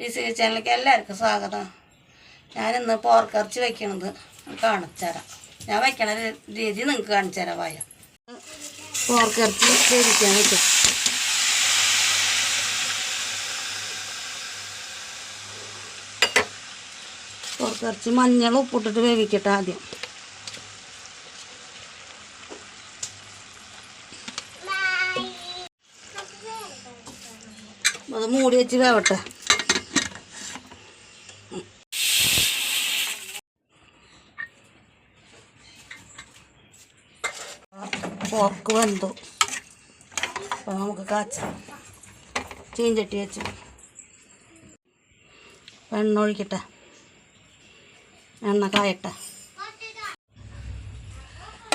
ലിസി ചാനലിലേക്ക് എല്ലാവർക്കും സ്വാഗതം. ഞാനിന്ന് പോർക്കിറച്ചി വയ്ക്കണത് കാണിച്ചു ഞാൻ വയ്ക്കണ രീതി നിങ്ങൾക്ക് കാണിച്ചു വായ. പോർക്കിറച്ചി വേവിക്കാൻ വയ്ക്കും പോർക്കിറച്ചി മഞ്ഞൾ ഉപ്പിട്ടിട്ട് വേവിക്കട്ടെ ആദ്യം. അത് മൂടി വെച്ച് വേവട്ടെ. പോർക്ക് വെന്തു അപ്പോൾ നമുക്ക് കാച്ചാം. ചീഞ്ചട്ടി വെച്ച്. എണ്ണ ഒഴിക്കട്ടെ. എണ്ണ കായട്ടെ.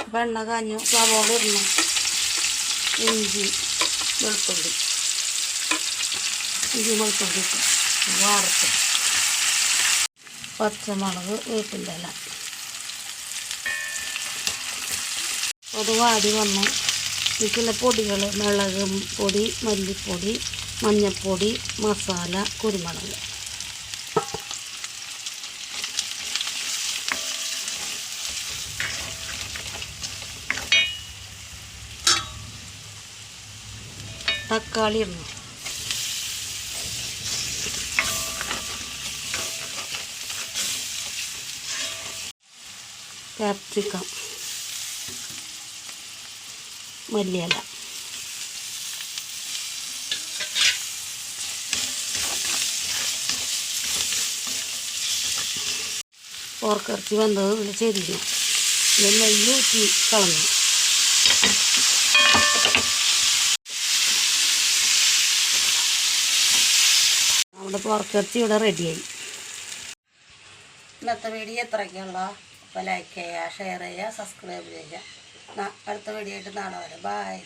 അപ്പം എണ്ണ കാഞ്ഞു സവോള ഇടണം. ഇഞ്ചി വെളുത്തുള്ളി. ഇഞ്ചി വെളുത്തുള്ളി വാർത്ത. പച്ചമുളക് വീട്ടിന്റെ ഇല. അത് വാടി വന്നു. ഇതിലെ പൊടികൾ മുളക് പൊടി മല്ലിപ്പൊടി മഞ്ഞൾപ്പൊടി മസാല കുരുമുളക്. തക്കാളി ഇടണം. ക്യാപ്സിക്കം. മല്ലിയില ഓർക്കിറച്ചി വന്നത് ഇതിൽ ചെരിഞ്ഞു ഇതിൽ ഊറ്റി കളഞ്ഞു. നമ്മുടെ പോർക്കിറച്ചി ഇവിടെ റെഡിയായി. ഇന്നത്തെ വീഡിയോ എത്രയ്ക്കുള്ള അപ്പോൾ ലൈക്ക് ചെയ്യുക ഷെയർ ചെയ്യുക സബ്സ്ക്രൈബ് ചെയ്യുക. അടുത്ത വീഡിയോ ആയിട്ട് നാളെ വരെ. ബായ്